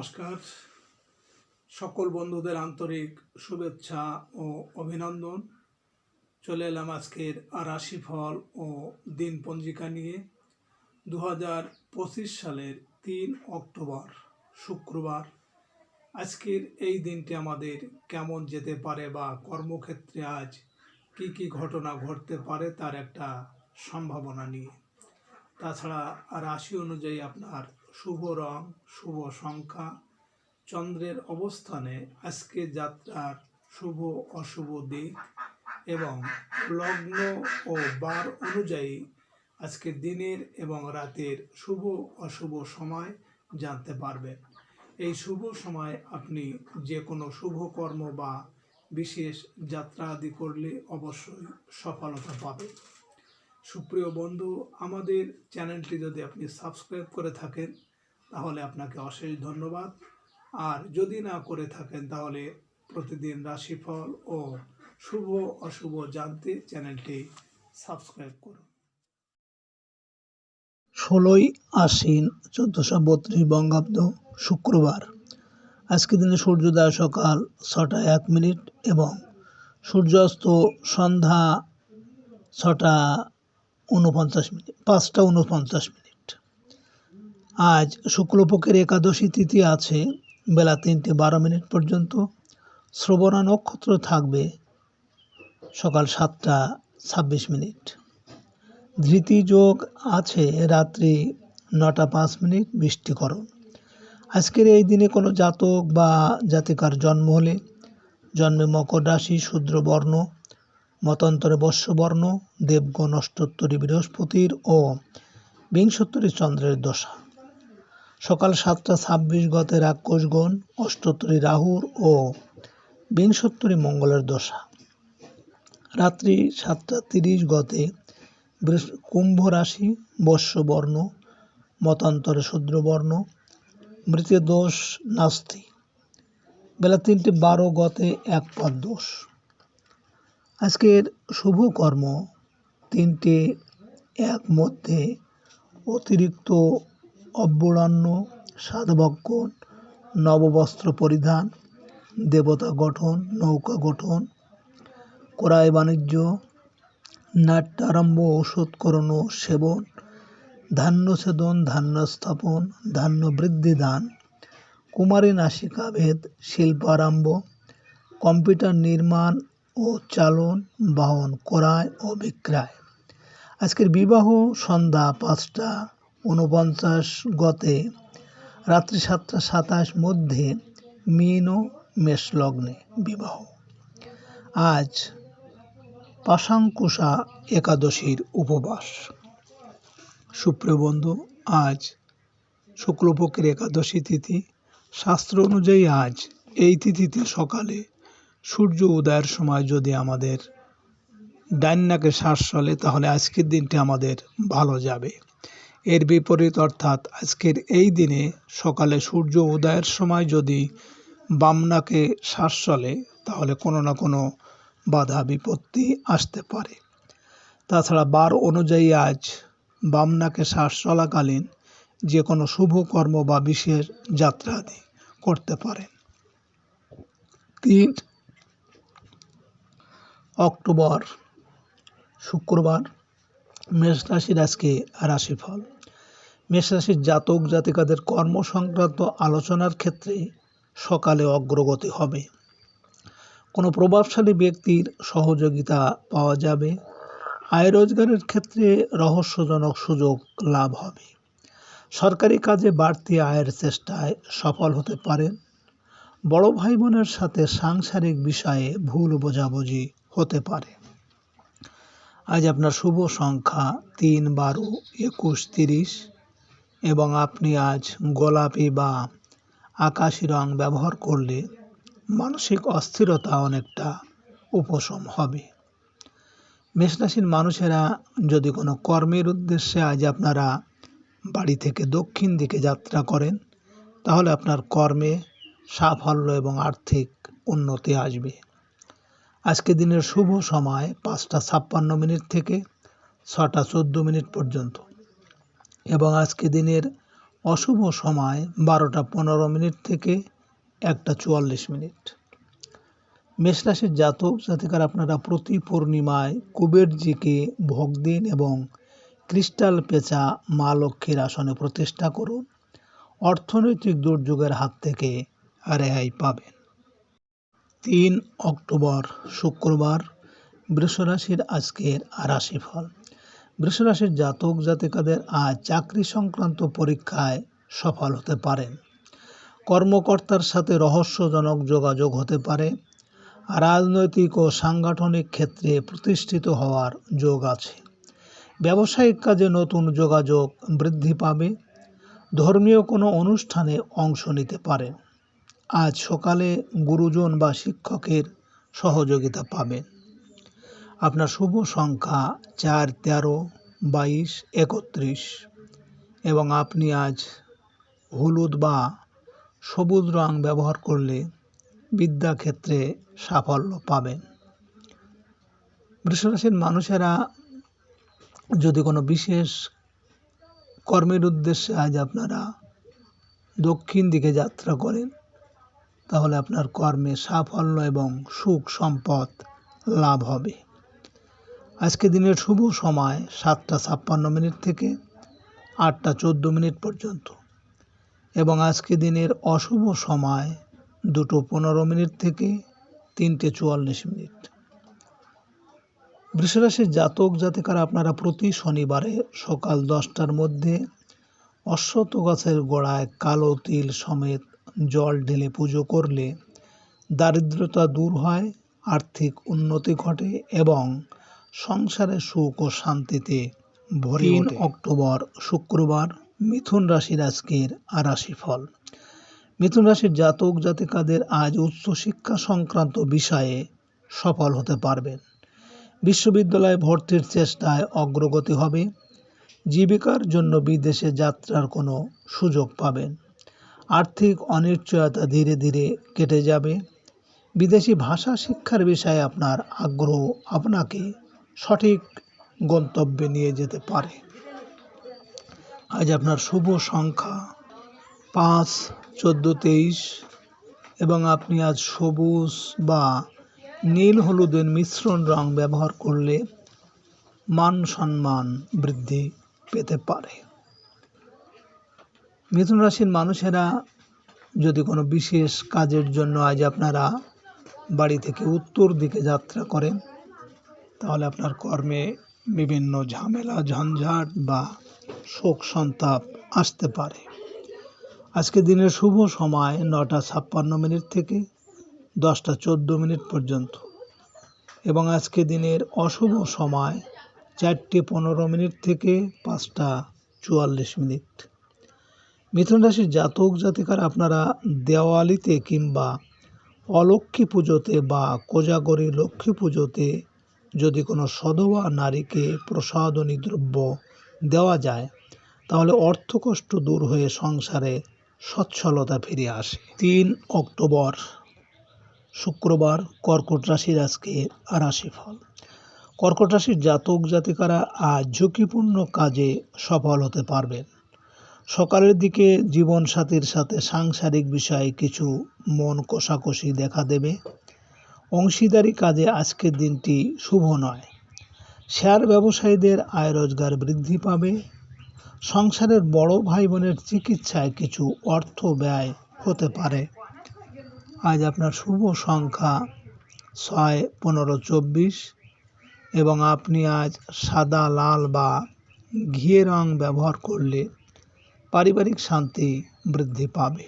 নমস্কার। সকল বন্ধুদের আন্তরিক শুভেচ্ছা ও অভিনন্দন। চলে এলাম আজকের রাশিফল ও দিন পঞ্জিকা নিয়ে। দু হাজার পঁচিশ সালের তিন অক্টোবর, শুক্রবার। আজকের এই দিনটি আমাদের কেমন যেতে পারে বা কর্মক্ষেত্রে আজ কি কি ঘটনা ঘটতে পারে তার একটা সম্ভাবনা নিয়ে। তাছাড়া রাশি অনুযায়ী আপনার শুভ রং, শুভ সংখ্যা, চন্দ্রের অবস্থানে আজকে যাত্রার শুভ অশুভ দিক এবং লগ্ন ও বার অনুযায়ী আজকে দিনের এবং রাতের শুভ অশুভ সময় জানতে পারবেন। এই শুভ সময় আপনি যে কোনো শুভ কর্ম বা বিশেষ যাত্রা আদি করলে অবশ্যই সফলতা পাবেন। সুপ্রিয় বন্ধু, আমাদের চ্যানেলটি যদি আপনি সাবস্ক্রাইব করে থাকেন, তাহলে আপনাকে অশেষ ধন্যবাদ। আর যদি না করে থাকেন, তাহলে প্রতিদিন রাশিফল ও শুভ অশুভ জানতে চ্যানেলটি সাবস্ক্রাইব করুন। ষোলোই আশ্বিন চোদ্দোশো বত্রিশ বঙ্গাব্দ শুক্রবার। আজকের দিনে সূর্যোদয় সকাল ছটা এক মিনিট এবং সূর্যাস্ত সন্ধ্যা ছটা উনপঞ্চাশ মিনিট, পাঁচটা উনপঞ্চাশ মিনিট। আজ শুক্লপক্ষের একাদশী তিথি আছে, বেলা তিনটে বারো মিনিট পর্যন্ত। শ্রবণা নক্ষত্র থাকবে সকাল সাতটা ছাব্বিশ মিনিট। ধৃতি যোগ আছে রাত্রি নটা পাঁচ মিনিট, বৃষ্টিকরণ। আজকের এই দিনে কোনো জাতক বা জাতিকার জন্ম হলে জন্মে মকর রাশি, শূদ্র বর্ণ মতান্তরে বর্ষবর্ণ দেবগণ অষ্টোত্তরী বৃহস্পতির ও বিংশোত্তরী চন্দ্রের দশা। সকাল সাতটা ছাব্বিশ গতে রাক্ষসগণ, অষ্টোত্তরী রাহুর ও বিংশোত্তরী মঙ্গলের দশা। রাত্রি সাতটা তিরিশ গতে কুম্ভ রাশি, বর্ষবর্ণ, মতান্তরে শূদ্রবর্ণ মৃতে দোষ নাস্তি বেলা তিনটে বারো গতে এক পাদ দোষ। আজকের শুভ কর্ম তিনটে এক মধ্যে অতিরিক্ত অব্যরান্ন সাধভক্ষণ নববস্ত্র পরিধান, দেবতা গঠন, নৌকা গঠন, ক্রয় বাণিজ্য, নাট্যারম্ভ, ঔষধকরণ সেবন, ধান্য ছেদন ধান্য স্থাপন, ধান্য বৃদ্ধি দান, কুমারী নাসিকা ভেদ, শিল্পারম্ভ, কম্পিউটার নির্মাণ ও চালন, বাহন ক্রয় ও বিক্রয়। আজকের বিবাহ সন্ধ্যা পাঁচটা উনপঞ্চাশ গতে রাত্রি সাতটা সাতাশ মধ্যে মীন ও মেষ লগ্নে বিবাহ। আজ পাশাঙ্কুশা একাদশীর উপবাস। সুপ্রিয় বন্ধু, আজ শুক্লপক্ষের একাদশী তিথি। শাস্ত্র অনুযায়ী আজ এই তিথিতে সকালে সূর্য উদয়ের সময় যদি আমাদের ডাইন নাকে শ্বাস চলে, তাহলে আজকের দিনটি আমাদের ভালো যাবে। এর বিপরীত অর্থাৎ আজকের এই দিনে সকালে সূর্য উদয়ের সময় যদি বাম নাকে শ্বাস চলে, তাহলে কোনো না কোনো বাধা, বিপত্তি আসতে পারে। তাছাড়া বার অনুযায়ী আজ বাম নাকে শ্বাস চলাকালীন যে কোনো শুভ কর্ম বা বিশেষ যাত্রা করতে পারেন। তিন অক্টোবর, শুক্রবার, মেষ রাশির আজকে রাশিফল। মেষ রাশির জাতক জাতিকাদের কর্ম সংক্রান্ত আলোচনার ক্ষেত্রে সকালে অগ্রগতি হবে। কোনো প্রভাবশালী ব্যক্তির সহযোগিতা পাওয়া যাবে। আয় রোজগারের ক্ষেত্রে রহস্যজনক সুযোগ লাভ হবে। সরকারি কাজে বাড়তি আয়ের চেষ্টায় সফল হতে পারেন। বড় ভাই বোনের সাথে সাংসারিক বিষয়ে ভুল বোঝাবুঝি হতে পারে। আজ আপনার শুভ সংখ্যা তিন বারো একুশ তিরিশ এবং আপনি আজ গোলাপি বা আকাশি রং ব্যবহার করলে মানসিক অস্থিরতা অনেকটা উপশম হবে। মেষরাশির মানুষেরা যদি কোনো কর্মের উদ্দেশ্যে আজ আপনারা বাড়ি থেকে দক্ষিণ দিকে যাত্রা করেন, তাহলে আপনার কর্মে সাফল্য এবং আর্থিক উন্নতি আসবে। আজকে দিনের শুভ সময় পাঁচটা ছাপ্পান্ন মিনিট থেকে ছটা চোদ্দ মিনিট পর্যন্ত। এবং আজকে দিনের অশুভ সময় বারোটা পনেরো মিনিট থেকে একটা চুয়াল্লিশ মিনিট। মেষ রাশির জাতক জাতিকার আপনারা প্রতি পূর্ণিমায় কুবেরজিকে ভোগ দিন এবং ক্রিস্টাল পেঁচা মা লক্ষ্মীর আসনে প্রতিষ্ঠা করুন। অর্থনৈতিক দুর্যোগের হাত থেকে রেহাই পাবেন। তিন অক্টোবর, শুক্রবার, বৃষরাশির আজকের রাশিফল। বৃষরাশির জাতক জাতিকাদের আজ চাকরি সংক্রান্ত পরীক্ষায় সফল হতে পারেন কর্মকর্তার সাথে রহস্যজনক যোগাযোগ হতে পারে। রাজনৈতিক ও সাংগঠনিক ক্ষেত্রে প্রতিষ্ঠিত হওয়ার যোগ আছে। ব্যবসায়িক কাজে নতুন যোগাযোগ বৃদ্ধি পাবে। ধর্মীয় কোনো অনুষ্ঠানে অংশ নিতে পারেন আজ সকালে গুরুজন বা শিক্ষকের সহযোগিতা পাবেন। আপনার শুভ সংখ্যা চার, তেরো, বাইশ, একত্রিশ এবং আপনি আজ হলুদ বা সবুজ রং ব্যবহার করলে বিদ্যাক্ষেত্রে সাফল্য পাবেন। বৃষরাশির মানুষেরা যদি কোনো বিশেষ কর্মের উদ্দেশ্যে আজ আপনারা দক্ষিণ দিকে যাত্রা করেন তাহলে আপনার কর্মে সাফল্য এবং সুখ সম্পদ লাভ হবে। আজকে দিনের শুভ সময় সাতটা ছাপ্পান্ন মিনিট থেকে আটটা চোদ্দ মিনিট পর্যন্ত এবং আজকে দিনের অশুভ সময় দুটো পনেরো মিনিট থেকে তিনটে চুয়াল্লিশ মিনিট। বৃষরাশির জাতক জাতিকারা আপনারা প্রতি শনিবারে সকাল দশটার মধ্যে অশ্বত গাছের গোড়ায় কালো তিল সমেত জল ঢেলে পুজো করলে দারিদ্রতা দূর হয় আর্থিক উন্নতি ঘটে এবং সংসারে সুখ ও শান্তিতে ভরে তিন অক্টোবর শুক্রবার মিথুন রাশির আজকের রাশিফল মিথুন রাশির জাতক জাতিকাদের আজ উচ্চশিক্ষা সংক্রান্ত বিষয়ে সফল হতে পারবেন। বিশ্ববিদ্যালয়ে ভর্তির চেষ্টায় অগ্রগতি হবে। জীবিকার জন্য বিদেশে যাত্রার কোনো সুযোগ পাবেন। আর্থিক অনিশ্চয়তা ধীরে ধীরে কেটে যাবে। বিদেশি ভাষা শিক্ষার বিষয়ে আপনার আগ্রহ আপনাকে সঠিক গন্তব্যে নিয়ে যেতে পারে। আজ আপনার শুভ সংখ্যা পাঁচ, চোদ্দ, তেইশ এবং আপনি আজ সবুজ বা নীল হলুদের মিশ্রণ রং ব্যবহার করলে মান সম্মান বৃদ্ধি পেতে পারে। মিথুন রাশির মানুষেরা যদি কোনো বিশেষ কাজের জন্য আজ আপনারা বাড়ি থেকে উত্তর দিকে যাত্রা করেন, তাহলে আপনার কর্মে বিভিন্ন ঝামেলা, ঝঞ্ঝাট বা শোক সন্তাপ আসতে পারে। আজকে দিনের শুভ সময় নটা ছাপ্পান্ন মিনিট থেকে দশটা চোদ্দ মিনিট পর্যন্ত এবং আজকে দিনের অশুভ সময় চারটে পনেরো মিনিট থেকে পাঁচটা চুয়াল্লিশ মিনিট। মিথুন রাশির জাতক জাতিকার আপনারা দেওয়ালিতে কিংবা অলক্ষ্মী পুজোতে বা কোজাগরী লক্ষ্মী পুজোতে যদি কোনো সধবা নারীকে প্রসাদনী দ্রব্য দেওয়া যায়, তাহলে অর্থকষ্ট দূর হয়ে সংসারে সচ্ছলতা ফিরে আসে। তিন অক্টোবর, শুক্রবার কর্কট রাশির আজকে রাশিফল। কর্কট রাশির জাতক জাতিকারা আজ ঝুঁকিপূর্ণ কাজে সফল হতে পারবেন। সকালের দিকে জীবনসাথীর সাথে সাংসারিক বিষয়ে কিছু মন কষাকষি দেখা দেবে। অংশীদারি কাজে আজকের দিনটি শুভ নয়। শেয়ার ব্যবসায়ীদের আয় রোজগার বৃদ্ধি পাবে। সংসারের বড় ভাই বোনের চিকিৎসায় কিছু অর্থ ব্যয় হতে পারে। আজ আপনার শুভ সংখ্যা ছয়, পনেরো, চব্বিশ এবং আপনি আজ সাদা, লাল বা ঘিয়ে রং ব্যবহার করলে পারিবারিক শান্তি বৃদ্ধি পাবে।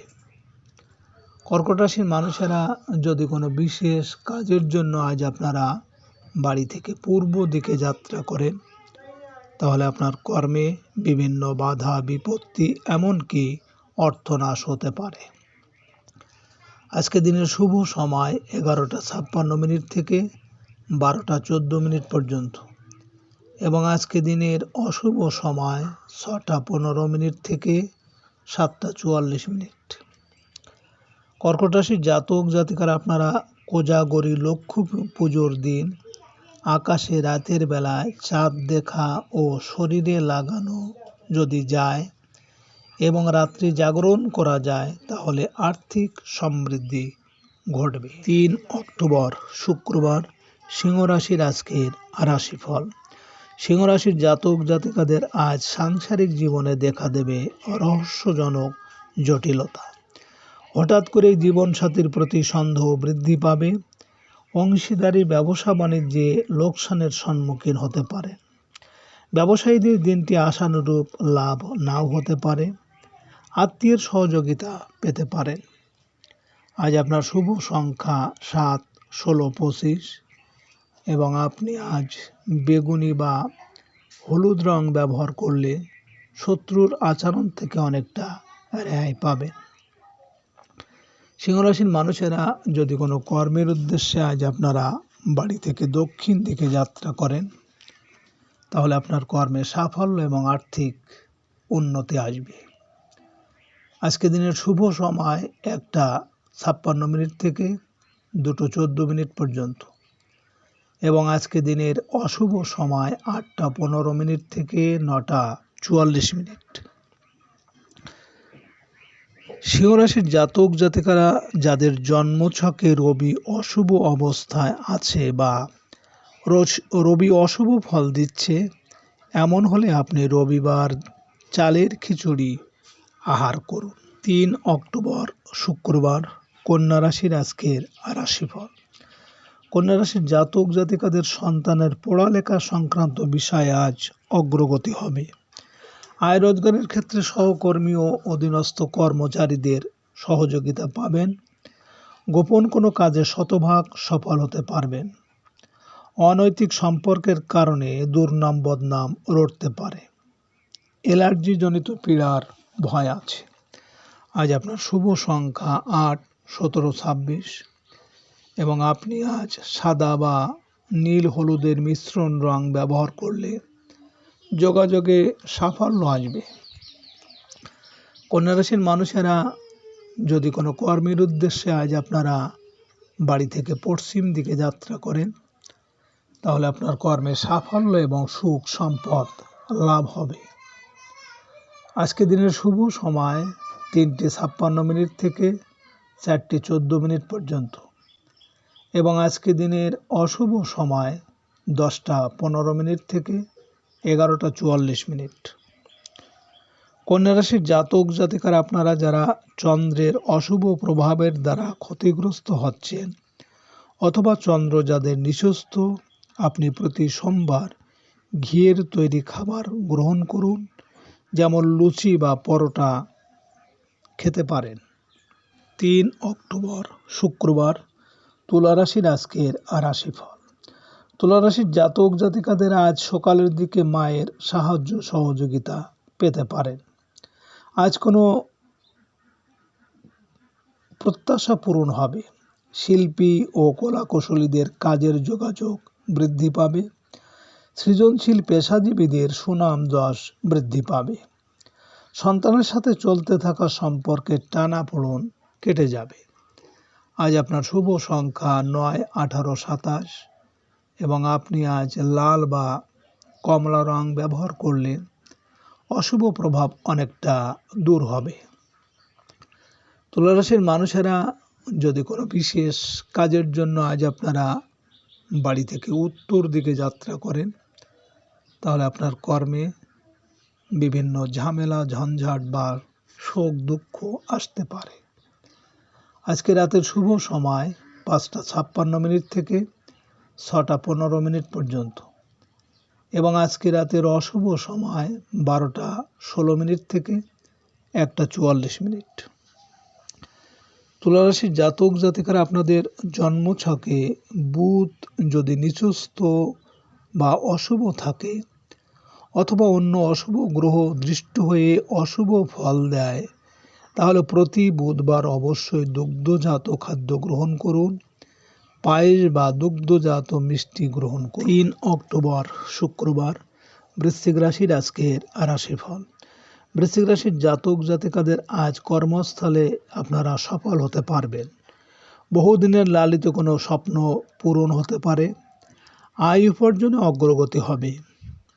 কর্কট রাশির মানুষেরা যদি কোনো বিশেষ কাজের জন্য আজ আপনারা বাড়ি থেকে পূর্ব দিকে যাত্রা করেন, তাহলে আপনার কর্মে বিভিন্ন বাধা, বিপত্তি এমনকি অর্থনাশ হতে পারে। আজকে দিনের শুভ সময় এগারোটা ছাপ্পান্ন মিনিট থেকে বারোটা চোদ্দ মিনিট পর্যন্ত। এবং আজকে দিনের অশুভ সময় ছটা পনেরো মিনিট থেকে সাতটা চুয়াল্লিশ মিনিট। কর্কট রাশির জাতক জাতিকার আপনারা কোজাগরি লক্ষ্মী পুজোর দিন আকাশে রাতের বেলায় চাঁদ দেখা ও শরীরে লাগানো যদি যায় এবং রাত্রি জাগরণ করা যায়, তাহলে আর্থিক সমৃদ্ধি ঘটবে। তিন অক্টোবর, শুক্রবার, সিংহ রাশির আজকের রাশিফল। সিংহ রাশির জাতক জাতিকাদের আজ সাংসারিক জীবনে দেখা দেবে রহস্যজনক জটিলতা। হঠাৎ করে জীবনসাথীর প্রতি সন্দেহ বৃদ্ধি পাবে। অংশীদারি ব্যবসা বাণিজ্যে লোকসানের সম্মুখীন হতে পারে। ব্যবসায়ীদের দিনটি আশানুরূপ লাভ নাও হতে পারে। আত্মীয়ের সহযোগিতা পেতে পারেন। আজ আপনার শুভ সংখ্যা সাত, ষোলো, পঁচিশ। এবং আপনি আজ বেগুনি বা হলুদ রং ব্যবহার করলে শত্রুর আচরণ থেকে অনেকটা রেহাই পাবেন। সিংহরাশির মানুষেরা যদি কোনো কর্মের উদ্দেশ্যে আজ আপনারা বাড়ি থেকে দক্ষিণ দিকে যাত্রা করেন, তাহলে আপনার কর্মে সাফল্য এবং আর্থিক উন্নতি আসবে। আজকে দিনের শুভ সময় একটা ছাপ্পান্ন মিনিট থেকে দুটো চোদ্দ মিনিট পর্যন্ত। এবং আজকে দিনের অশুভ সময় আটটা পনেরো মিনিট থেকে নটা চুয়াল্লিশ মিনিট। সিংহরাশির জাতক জাতিকারা যাদের জন্মছকে রবি অশুভ অবস্থায় আছে বা রবি অশুভ ফল দিচ্ছে, এমন হলে আপনি রবিবার চালের খিচুড়ি আহার করুন। তিন অক্টোবর শুক্রবার, কন্যা রাশির আজকের রাশিফল। কন্যা রাশির জাতক জাতিকাদের সন্তানের পড়ালেখা সংক্রান্ত বিষয়ে আজ অগ্রগতি হবে। আয় রোজগারের ক্ষেত্রে সহকর্মী ও অধীনস্থ কর্মচারীদের সহযোগিতা পাবেন। গোপন কোনো কাজে শতভাগ সফল হতে পারবেন। অনৈতিক সম্পর্কের কারণে দুর্নাম বদনাম রটতে পারে। অ্যালার্জিজনিত পীড়ার ভয় আছে। আজ আপনার শুভ সংখ্যা আট, সতেরো, ছাব্বিশ। এবং আপনি আজ সাদা বা নীল হলুদের মিশ্রণ রং ব্যবহার করলে যোগাযোগে সাফল্য আসবে। কন্যা রাশির মানুষেরা যদি কোনো কর্মের উদ্দেশ্যে আজ আপনারা বাড়ি থেকে পশ্চিম দিকে যাত্রা করেন, তাহলে আপনার কর্মে সাফল্য এবং সুখ সম্পদ লাভ হবে। আজকে দিনের শুভ সময় তিনটে ছাপ্পান্ন মিনিট থেকে চারটে চোদ্দ মিনিট পর্যন্ত। এবং আজকে দিনের অশুভ সময় দশটা পনেরো মিনিট থেকে এগারোটা চুয়াল্লিশ মিনিট। কন্যারাশির জাতক জাতিকার আপনারা যারা চন্দ্রের অশুভ প্রভাবের দ্বারা ক্ষতিগ্রস্ত হচ্ছেন অথবা চন্দ্র যাদের নিঃস্ব আপনি প্রতি সোমবার ঘিয়ের তৈরি খাবার গ্রহণ করুন, যেমন লুচি বা পরোটা খেতে পারেন। তিন অক্টোবর, শুক্রবার তুলা রাশির আজকের রাশিফল তুলা রাশির জাতক জাতিকাদের আজ সকালের দিকে মায়ের সাহায্য সহযোগিতা পেতে পারেন। আজ কোনো প্রত্যাশা পূরণ হবে। শিল্পী ও কলাকুশলীদের কাজের যোগাযোগ বৃদ্ধি পাবে। সৃজনশীল পেশাজীবীদের সুনাম যশ বৃদ্ধি পাবে। সন্তানের সাথে চলতে থাকা সম্পর্কের টানাপোড়ন কেটে যাবে। আজ আপনার শুভ সংখ্যা নয়, আঠারো, সাতাশ। এবং আপনি আজ লাল বা কমলা রং ব্যবহার করলে অশুভ প্রভাব অনেকটা দূর হবে। তুলারাশির মানুষেরা যদি কোনো বিশেষ কাজের জন্য আজ আপনারা বাড়ি থেকে উত্তর দিকে যাত্রা করেন, তাহলে আপনার কর্মে বিভিন্ন ঝামেলা, ঝঞ্ঝাট বা শোক, দুঃখ আসতে পারে। আজকে রাতের শুভ সময় পাঁচটা ছাপ্পান্ন মিনিট থেকে ছটা পনেরো মিনিট পর্যন্ত। এবং আজকে রাতের অশুভ সময় বারোটা ষোলো মিনিট থেকে একটা চুয়াল্লিশ মিনিট। তুলারাশির জাতক জাতিকারা আপনাদের জন্মছকে বুধ যদি নিচস্থ বা অশুভ থাকে অথবা অন্য অশুভ গ্রহ দৃষ্ট হয়ে অশুভ ফল দেয় তাহলে প্রতি বুধবার অবশ্যই দুগ্ধজাত খাদ্য গ্রহণ করুন, পায়েস বা দুগ্ধজাত মিষ্টি গ্রহণ করুন। তিন অক্টোবর, শুক্রবার, বৃশ্চিক রাশির আজকের রাশিফল। বৃশ্চিক রাশির জাতক জাতিকাদের আজ কর্মস্থলে আপনারা সফল হতে পারবেন। বহুদিনের লালিত কোনো স্বপ্ন পূরণ হতে পারে। আয় উপার্জনে অগ্রগতি হবে।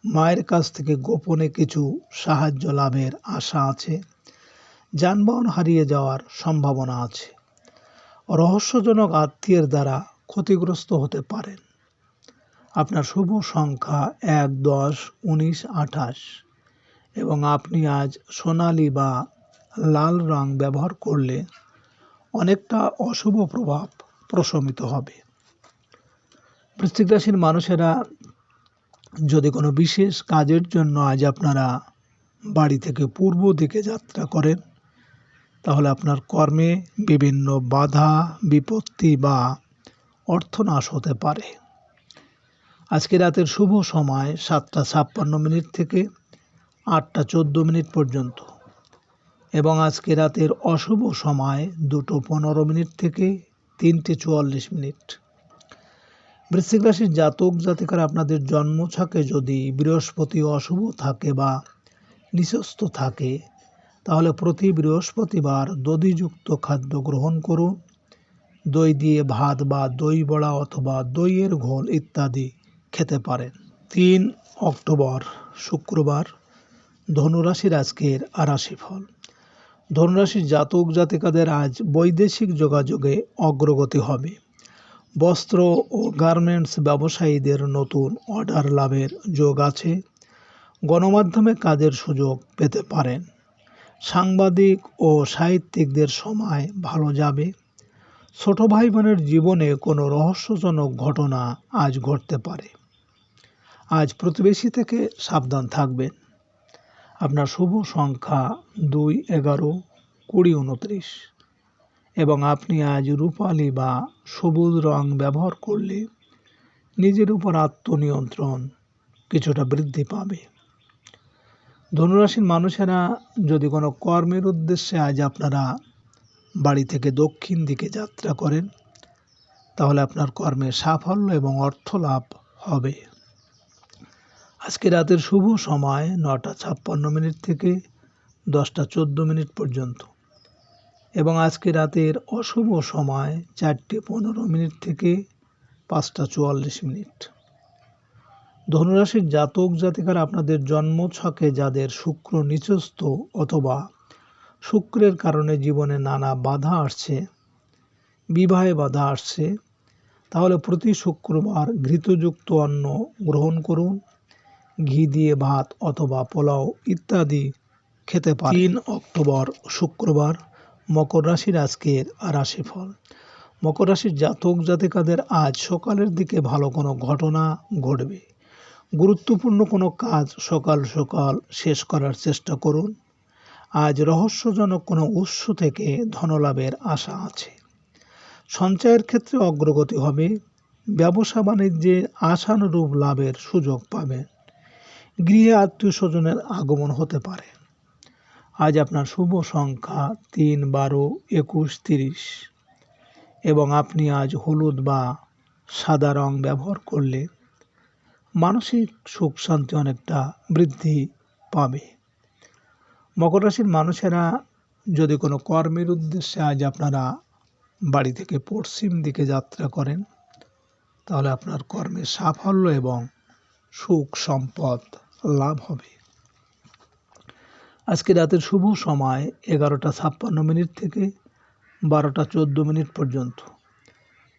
মায়ের কাছ থেকে গোপনে কিছু সাহায্য লাভের আশা আছে। যানবাহন হারিয়ে যাওয়ার সম্ভাবনা আছে। রহস্যজনক আত্মীয়ের দ্বারা ক্ষতিগ্রস্ত হতে পারেন। আপনার শুভ সংখ্যা এক, দশ, উনিশ, আঠাশ এবং আপনি আজ সোনালি বা লাল রং ব্যবহার করলে অনেকটা অশুভ প্রভাব প্রশমিত হবে। বৃশ্চিক রাশির মানুষেরা যদি কোনো বিশেষ কাজের জন্য আজ আপনারা বাড়ি থেকে পূর্ব দিকে যাত্রা করেন তাহলে আপনার কর্মে বিভিন্ন বাধা, বিপত্তি বা অর্থনাশ হতে পারে। আজকে রাতের শুভ সময় সাতটা ছাপ্পান্ন মিনিট থেকে আটটা চোদ্দ মিনিট পর্যন্ত এবং আজকে রাতের অশুভ সময় দুটো পনেরো মিনিট থেকে তিনটে চুয়াল্লিশ মিনিট। বৃশ্চিক রাশির জাতক, জাতিকার আপনাদের জন্মছকে যদি বৃহস্পতি অশুভ থাকে বা নিঃস্ত থাকে তাহলে প্রতি বৃহস্পতিবার দধিযুক্ত খাদ্য গ্রহণ করুন। দই দিয়ে ভাত বা দই বড়া অথবা দইয়ের ঘোল ইত্যাদি খেতে পারেন। তিন অক্টোবর, শুক্রবার, ধনুরাশির আজকের আরাশি ফল ধনুরাশির জাতক জাতিকাদের আজ বৈদেশিক যোগাযোগে অগ্রগতি হবে। বস্ত্র ও গার্মেন্টস ব্যবসায়ীদের নতুন অর্ডার লাভের যোগ আছে। গণমাধ্যমে কাজের সুযোগ পেতে পারেন। সাংবাদিক ও সাহিত্যিকদের সময় ভালো যাবে। ছোট ভাই বোনের জীবনে কোনো রহস্যজনক ঘটনা আজ ঘটতে পারে। আজ প্রতিবেশী থেকে সাবধান থাকবেন। আপনার শুভ সংখ্যা দুই এগারো কুড়ি উনত্রিশ। এবং আপনি আজ রূপালি বা সবুজ রং ব্যবহার করলে নিজের উপর আত্মনিয়ন্ত্রণ কিছুটা বৃদ্ধি পাবে। ধনুরাশির মানুষেরা যদি কোনো কর্মের উদ্দেশ্যে আজ আপনারা বাড়ি থেকে দক্ষিণ দিকে যাত্রা করেন, তাহলে আপনার কর্মে সাফল্য এবং অর্থ লাভ হবে। আজকে রাতের শুভ সময় নটা ছাপ্পান্ন মিনিট থেকে দশটা চোদ্দ মিনিট পর্যন্ত। এবং আজকে রাতের অশুভ সময় চারটে পনেরো মিনিট থেকে পাঁচটা চুয়াল্লিশ মিনিট। ধনুরাশির জাতক জাতিকার আপনাদের জন্ম জন্মছকে যাদের শুক্র নিচস্থ অথবা শুক্রের কারণে জীবনে নানা বাধা আসছে, বিবাহে বাধা আসছে, তাহলে প্রতি শুক্রবার ঘৃতযুক্ত অন্ন গ্রহণ করুন, ঘি দিয়ে ভাত অথবা পোলাও ইত্যাদি খেতে পারেন। তিন অক্টোবর শুক্রবার মকর রাশির আজকের রাশিফল। মকর রাশির জাতক জাতিকাদের আজ সকালের দিকে ভালো কোনো ঘটনা ঘটবে। গুরুত্বপূর্ণ কোনো কাজ সকাল সকাল শেষ করার চেষ্টা করুন। আজ রহস্যজনক কোনো উৎস থেকে ধনলাভের আশা আছে। সঞ্চয়ের ক্ষেত্রে অগ্রগতি হবে। ব্যবসা বাণিজ্যে আশানুরূপ লাভের সুযোগ পাবেন গৃহে আত্মীয় স্বজনের আগমন হতে পারে। আজ আপনার শুভ সংখ্যা তিন বারো একুশ তিরিশ। এবং আপনি আজ হলুদ বা সাদা রং ব্যবহার করলে মানসিক সুখ শান্তি অনেকটা বৃদ্ধি পাবে। মকর রাশির মানুষেরা যদি কোনো কর্মের উদ্দেশ্যে আজ আপনারা বাড়ি থেকে পশ্চিম দিকে যাত্রা করেন, তাহলে আপনার কর্মে সাফল্য এবং সুখ সম্পদ লাভ হবে। আজকে রাতের শুভ সময় এগারোটা ছাপ্পান্ন মিনিট থেকে বারোটা চোদ্দ মিনিট পর্যন্ত।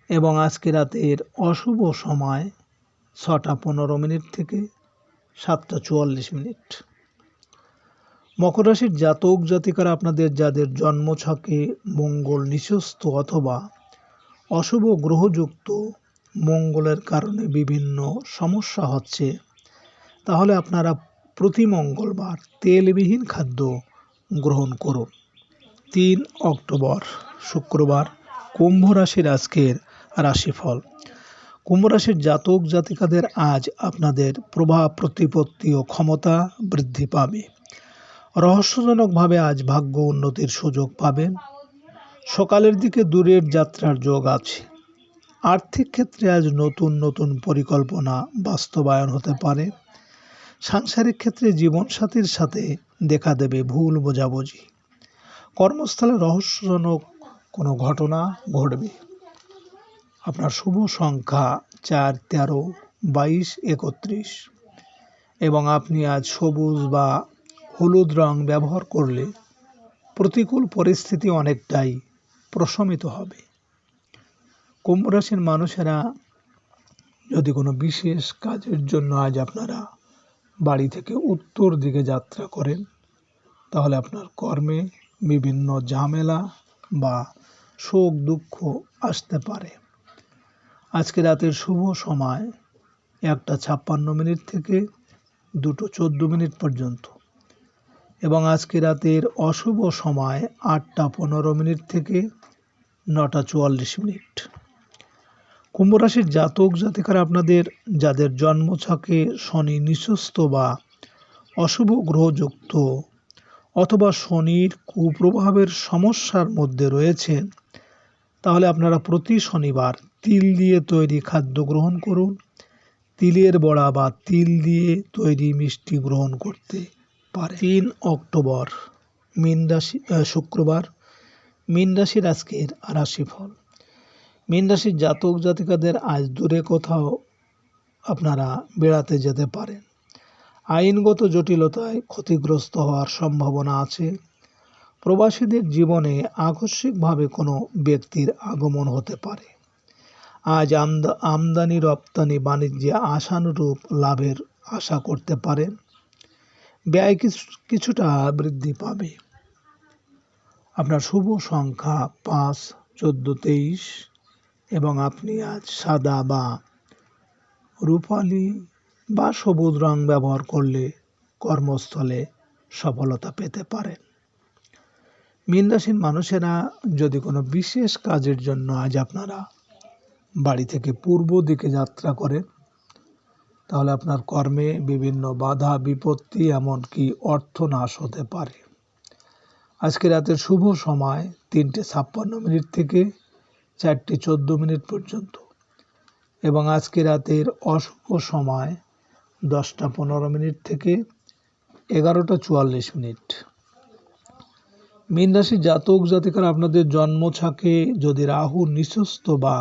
এবং আজকে রাতের অশুভ সময় ছটা পনেরো মিনিট থেকে সাতটা চুয়াল্লিশ মিনিট। মকর রাশির জাতক জাতিকারা আপনাদের, যাদের জন্ম ছকে মঙ্গল নিঃস্ত অথবা অশুভ গ্রহযুক্ত মঙ্গলের কারণে বিভিন্ন সমস্যা হচ্ছে, তাহলে আপনারা প্রতি মঙ্গলবার তেলবিহীন খাদ্য গ্রহণ করুন। তিন অক্টোবর, শুক্রবার, কুম্ভ রাশির আজকের রাশিফল। কুম্ভ রাশির জাতক জাতিকাদের আজ আপনাদের প্রভাব, প্রতিপত্তি ও ক্ষমতা বৃদ্ধি পাবে। রহস্যজনকভাবে আজ ভাগ্য উন্নতির সুযোগ পাবেন সকালের দিকে দূরের যাত্রার যোগ আছে। আর্থিক ক্ষেত্রে আজ নতুন নতুন পরিকল্পনা বাস্তবায়ন হতে পারে। সাংসারিক ক্ষেত্রে জীবনসাথীর সাথে দেখা দেবে ভুল বোঝাবুঝি। কর্মস্থলে রহস্যজনক কোনো ঘটনা ঘটবে। আপনার শুভ সংখ্যা চার, তেরো, বাইশ, একত্রিশ। এবং আপনি আজ সবুজ বা হলুদ রং ব্যবহার করলে প্রতিকূল পরিস্থিতি অনেকটাই প্রশমিত হবে। কুম্ভ রাশির মানুষেরা যদি কোনো বিশেষ কাজের জন্য আজ আপনারা বাড়ি থেকে উত্তর দিকে যাত্রা করেন, তাহলে আপনার কর্মে বিভিন্ন ঝামেলা বা শোক দুঃখ আসতে পারে। আজকে রাতের শুভ সময় একটা ছাপ্পান্ন মিনিট থেকে দুটো চোদ্দ মিনিট পর্যন্ত। এবং আজকে রাতের অশুভ সময় আটটা পনেরো মিনিট থেকে নটা চুয়াল্লিশ মিনিট। কুম্ভ রাশির জাতক জাতিকারা আপনাদের, যাদের জন্মছকে শনি নিঃস্বস্ত বা অশুভ গ্রহযুক্ত অথবা শনির কুপ্রভাবের সমস্যার মধ্যে রয়েছেন, তাহলে আপনারা প্রতি শনিবার তিল দিয়ে তৈরি খাদ্য গ্রহণ করুন। তিলের বড়া বা তিল দিয়ে তৈরি মিষ্টি গ্রহণ করতে পারে তিন অক্টোবর, মীন রাশি শুক্রবার। মীন রাশির আজকের রাশিফল। মীন রাশির জাতক জাতিকাদের আজ দূরে কোথাও আপনারা বেড়াতে যেতে পারেন। আইনগত জটিলতায় ক্ষতিগ্রস্ত হওয়ার সম্ভাবনা আছে। প্রবাসীদের জীবনে আকস্মিকভাবে কোনো ব্যক্তির আগমন হতে পারে। আজ আমদা, আমদানি, রপ্তানি, বাণিজ্যে আশানুরূপ লাভের আশা করতে পারেন ব্যয় কিছু- কিছুটা বৃদ্ধি পাবে। আপনার শুভ সংখ্যা পাঁচ, চোদ্দ, তেইশ এবং আপনি আজ সাদা বা রূপালি বা সবুজ রং ব্যবহার করলে কর্মস্থলে সফলতা পেতে পারেন মীনরাশির মানুষেরা যদি কোনো বিশেষ কাজের জন্য আজ আপনারা বাড়ি থেকে পূর্ব দিকে যাত্রা করেন তাহলে আপনার কর্মে বিভিন্ন বাধা, বিপত্তি, এমনকি অর্থনাশ হতে পারে। আজকে রাতের শুভ সময় তিনটে ছাপ্পান্ন মিনিট থেকে চারটে চোদ্দ মিনিট পর্যন্ত, এবং আজকে রাতের অশুভ সময় দশটা পনেরো মিনিট থেকে এগারোটা চুয়াল্লিশ মিনিট। মীন রাশির জাতক জাতিকার, আপনাদের জন্মছকে যদি রাহু নিঃস্বস্ত বা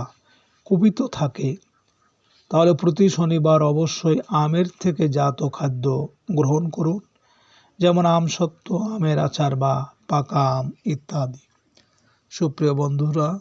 কুপিত থাকে, তাহলে প্রতি শনিবার অবশ্যই আমের থেকে জাত খাদ্য গ্রহণ করুন, যেমন আম সত্ত্ব আমের আচার বা পাকা আম ইত্যাদি। সুপ্রিয় বন্ধুরা